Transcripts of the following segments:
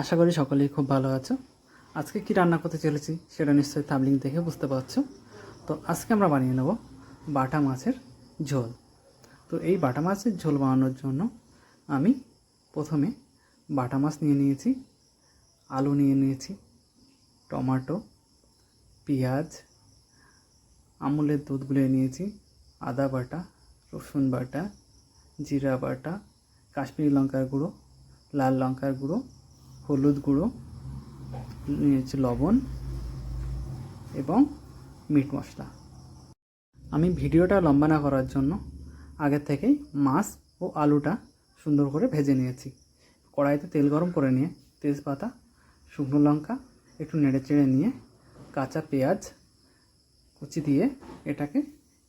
আশা করি সকলেই খুব ভালো আছো। আজকে কি রান্না করতে চলেছি সেটা নিশ্চয়ই থাবলিং দেখে বুঝতে পারছ। তো আজকে আমরা বানিয়ে নেব বাটা মাছের ঝোল। তো এই বাটা মাছের ঝোল বানানোর জন্য আমি প্রথমে বাটা মাছ নিয়ে নিয়েছি, আলু নিয়ে নিয়েছি, টমেটো, পেঁয়াজ, আমুলের দুধ গুলিয়ে নিয়েছি, আদা বাটা, রসুন বাটা, জিরা বাটা, কাশ্মীরি লঙ্কার গুঁড়ো লাল লঙ্কার গুঁড়ো, হলুদ গুঁড়ো নিয়েছি লবণ এবং মিট মশলা। আমি ভিডিওটা লম্বা না করার জন্য আগের থেকেই মাছ ও আলুটা সুন্দর করে ভেজে নিয়েছি। কড়াইতে তেল গরম করে নিয়ে তেজপাতা, শুকনো লঙ্কা, একটু নেড়ে চেড়ে নিয়ে কাঁচা পেঁয়াজ কুচি দিয়ে এটাকে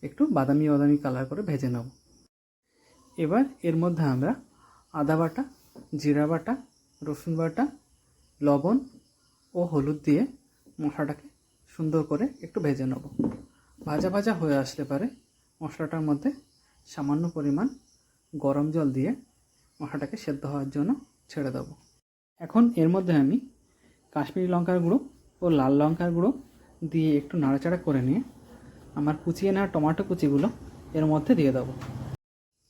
একটু বাদামি বাদামি কালার করে ভেজে নেব। এবার এর মধ্যে আমরা আদা বাটা জিরা বাটা, রসুন বাটা, লবণ ও হলুদ দিয়ে মশলাটাকে সুন্দর করে একটু ভেজে নেব। ভাজা ভাজা হয়ে আসলে পারে মশলাটার মধ্যে সামান্য পরিমাণ গরম জল দিয়ে মশলাটাকে সেদ্ধ হওয়ার জন্য ছেড়ে দেবো। এখন এর মধ্যে আমি কাশ্মীরি লঙ্কার গুঁড়ো ও লাল লঙ্কার গুঁড়ো দিয়ে একটু নাড়াচাড়া করে নিয়ে আমার কুচিয়ে নেওয়া টমেটো কুচিগুলো এর মধ্যে দিয়ে দেবো।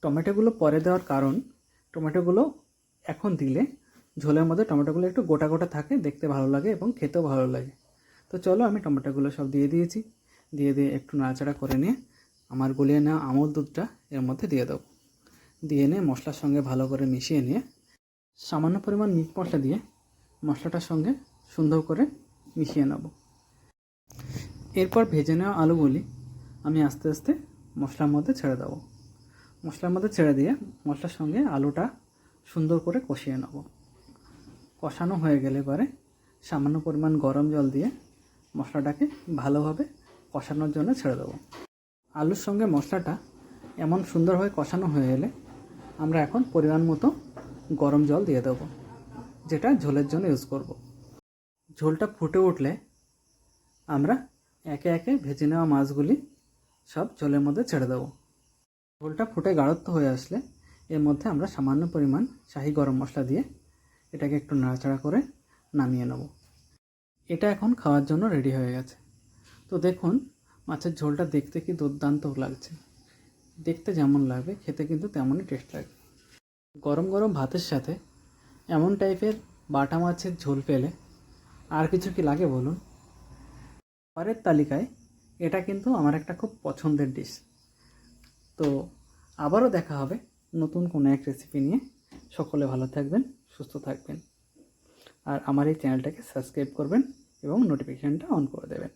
টমেটোগুলো পরে দেওয়ার কারণ, টমেটোগুলো এখন দিলে ঝোলের মধ্যে টমেটোগুলো একটু গোটা গোটা থাকে, দেখতে ভালো লাগে এবং খেতেও ভালো লাগে। তো চলো আমি টমেটোগুলো সব দিয়ে দিয়েছি। দিয়ে দিয়ে একটু নাড়াচাড়া করে নিয়ে আমার গলিয়ে নেওয়া আমল দুধটা এর মধ্যে দিয়ে দেবো। দিয়ে নিয়ে মশলার সঙ্গে ভালো করে মিশিয়ে নিয়ে সামান্য পরিমাণ মিট মশলা দিয়ে মশলাটার সঙ্গে সুন্দর করে মিশিয়ে নেব। এরপর ভেজে নেওয়া আলুগুলি আমি আস্তে আস্তে মশলার মধ্যে ছেড়ে দেবো। মশলার মধ্যে ছেড়ে দিয়ে মশলার সঙ্গে আলুটা সুন্দর করে কষিয়ে নেব। কষানো হয়ে গেলে পরে সামান্য পরিমাণ গরম জল দিয়ে মশলাটাকে ভালোভাবে কষানোর জন্য ছেড়ে দেবো। আলুর সঙ্গে মশলাটা এমন সুন্দরভাবে কষানো হয়ে গেলে আমরা এখন পরিমাণ মতো গরম জল দিয়ে দেবো, যেটা ঝোলের জন্য ইউজ করব। ঝোলটা ফুটে উঠলে আমরা একে একে ভেজে নেওয়া মাছগুলি সব ঝোলের মধ্যে ছেড়ে দেবো। ঝোলটা ফুটে গাঢ়ত্ব হয়ে আসলে এর মধ্যে আমরা সামান্য পরিমাণ শাহি গরম মশলা দিয়ে এটাকে একটু নাড়াচাড়া করে নামিয়ে নেব। এটা এখন খাওয়ার জন্য রেডি হয়ে গেছে। তো দেখুন, মাছের ঝোলটা দেখতে কি দুর্দান্ত লাগছে। দেখতে যেমন লাগবে, খেতে কিন্তু তেমনই টেস্ট লাগবে। গরম গরম ভাতের সাথে এমন টাইপের বাটা মাছের ঝোল পেলে আর কিছু কি লাগে বলুন? পরের তালিকায় এটা কিন্তু আমার একটা খুব পছন্দের ডিশ তো আবারও দেখা হবে নতুন কোনো এক রেসিপি নিয়ে সকলে ভালো থাকবেন, সুস্থ থাকবেন। আর আমার এই চ্যানেলটাকে সাবস্ক্রাইব করবেন এবং নোটিফিকেশানটা অন করে দেবেন।